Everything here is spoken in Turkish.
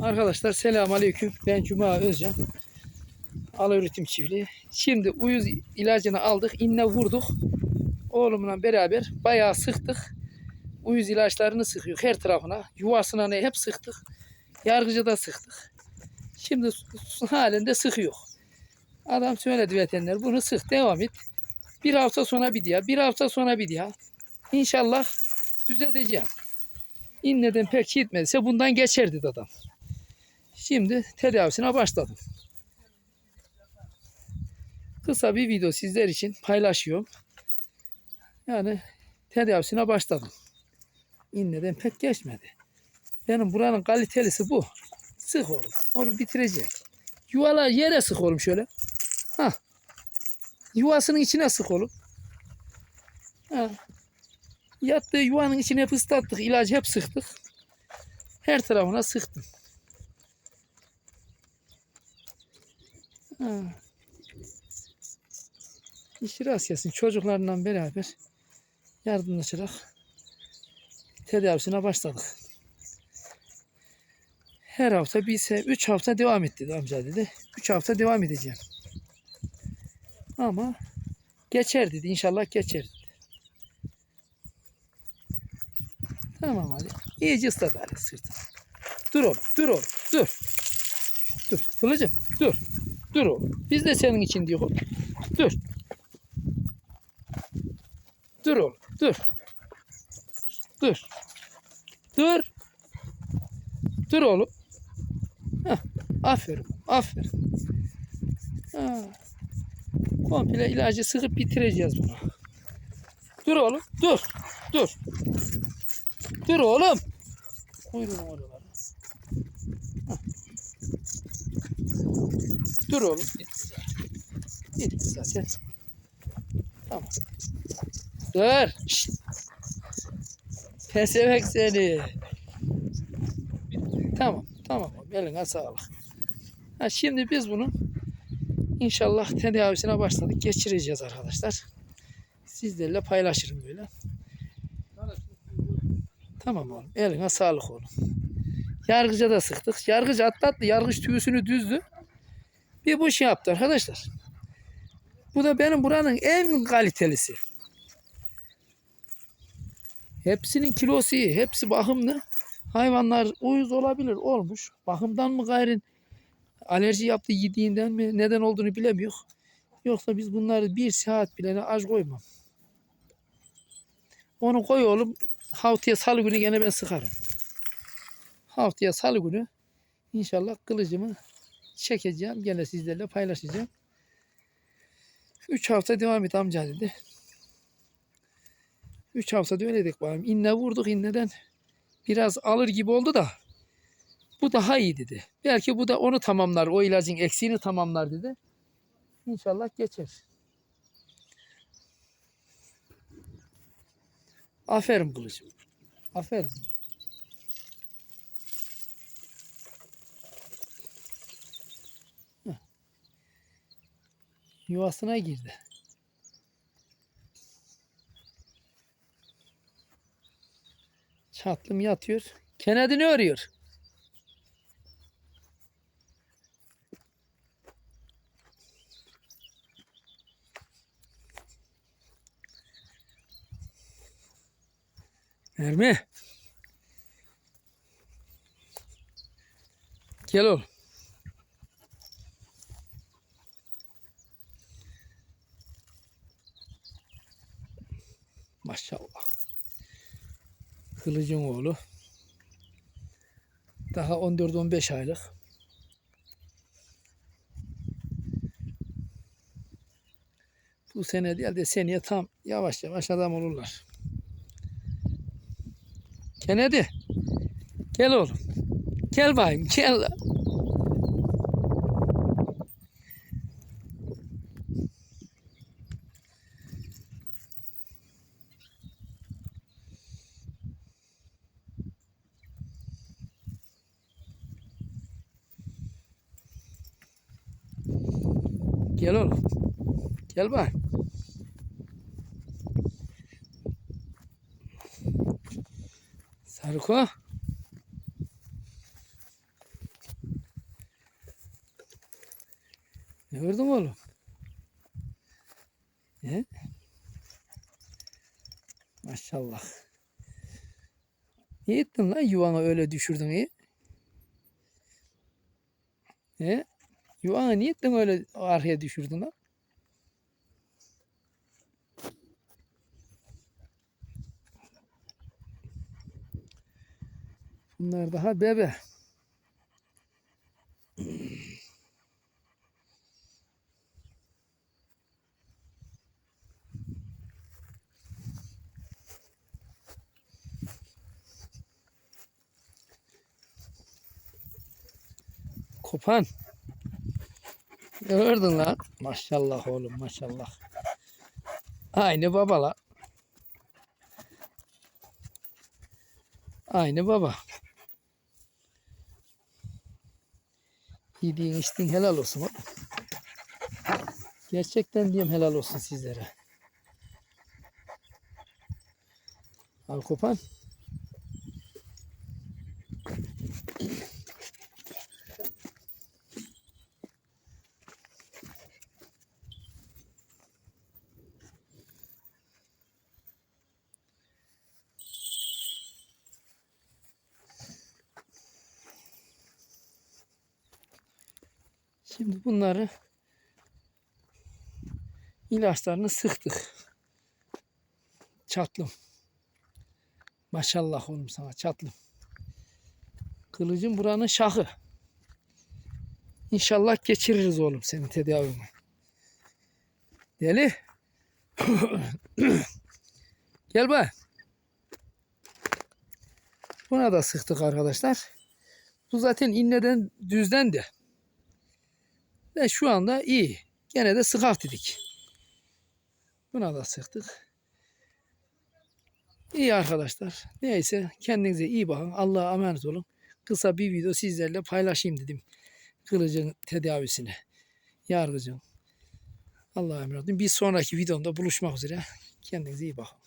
Arkadaşlar selamun aleyküm. Ben Cuma Özcan. Ala üretim çiftliği. Şimdi uyuz ilacını aldık. inne vurduk. Oğlumla beraber bayağı sıktık. Uyuz ilaçlarını sıkıyor her tarafına. Yuvasına ne hep sıktık. Yargıcı da sıktık. Şimdi halinde sıkıyor. Adam söyledi veteriner bunu sık devam et. Bir hafta sonra bir diye, bir hafta sonra bir diye. İnşallah düzelteceğim. İnneden pek gitmediyse bundan geçer dedi adam. Şimdi tedavisine başladım. Kısa bir video sizler için paylaşıyorum. Yani tedavisine başladım. İnneden pek geçmedi. Benim buranın kalitelisi bu. Sık oğlum. Onu bitirecek. Yuvalar yere sık oğlum şöyle. Ha. Yuvasının içine sık oğlum. Ha. Yattığı yuvanın içine hep ıslattık. ilacı hep sıktık. Her tarafına sıktım. Ha. İşi rast gelsin. Çocuklarla beraber yardımlaşarak tedavisine başladık. Her hafta bir ise 3 hafta devam et dedi amca dedi. 3 hafta devam edeceğim. Ama geçer dedi. İnşallah geçer dedi. Tamam hadi. İyice ıslat hadi sırtını. Dur oğlum. Dur oğlum. Dur. Dur. Kılıcım. Dur. Dur oğlum. Biz de senin için diyor. Dur. Dur oğlum. Dur. Dur. Dur. Dur oğlum. Heh. Aferin. Aferin. Ha. Komple ilacı sıkıp bitireceğiz bunu. Dur oğlum. Dur. Dur. Dur oğlum. Buyurun oralara. Dur oğlum. Bitti zaten. Tamam. Dur. Şşt. Pesemek seni. Tamam. Tamam. Eline sağlık. Ha, şimdi biz bunu inşallah tedavisine başladık. Geçireceğiz arkadaşlar. Sizlerle paylaşırım böyle. Tamam oğlum. Eline sağlık oğlum. Yargıca da sıktık. Yargıç atlattı. Yargıç tüyüsünü düzdü. Bir bu şey yaptı arkadaşlar. Bu da benim buranın en kalitelisi. Hepsinin kilosu iyi. Hepsi bakımlı. Hayvanlar uyuz olabilir. Olmuş. Bakımdan mı gayrın alerji yaptı yediğinden mi neden olduğunu bilemiyor. Yoksa biz bunları bir saat bile aç koymam. Onu koy oğlum. Haftaya salı günü gene ben sıkarım. Haftaya salı günü inşallah kılıcımı çekeceğim. Gene sizlerle paylaşacağım. 3 hafta devam et amca dedi. 3 hafta öyle dedik bakalım. İnne vurduk inneden biraz alır gibi oldu da bu daha iyi dedi. Belki bu da onu tamamlar. O ilacın eksiğini tamamlar dedi. İnşallah geçer. Aferin kılıcım. Aferin. Yuvasına girdi. Çatlım yatıyor. Kenedini örüyor. Mermi. Gel oğlum. Maşallah. Kılıcın oğlu. Daha 14-15 aylık. Bu sene değil de seneye tam yavaş yavaş adam olurlar. Kennedy. Gel oğlum. Gel bayım gel. Gel oğlum. Gel bak. Sarko. Ne gördün oğlum? He? Maşallah. Niye ettin lan yuvana öyle düşürdün iyi? He? Niye ettin öyle arkaya düşürdün lan? Bunlar daha bebe. Kopan. Gördün lan. Maşallah oğlum maşallah. Aynı baba la. Aynı baba. Yediğin içtiğin helal olsun. Gerçekten diyeyim helal olsun sizlere. Al kopan. Şimdi bunları ilaçlarını sıktık. Çatlım. Maşallah oğlum sana çatlım. Kılıcın buranın şahı. İnşallah geçiririz oğlum senin tedavini. Deli. Gel bak. Buna da sıktık arkadaşlar. Bu zaten inneden düzden de. Ve şu anda iyi. Gene de sıkak dedik. Buna da sıktık. İyi arkadaşlar. Neyse kendinize iyi bakın. Allah'a emanet olun. Kısa bir video sizlerle paylaşayım dedim. Kılıcın tedavisini. Yargıcın. Allah'a emanet olun. Bir sonraki videomda buluşmak üzere. Kendinize iyi bakın.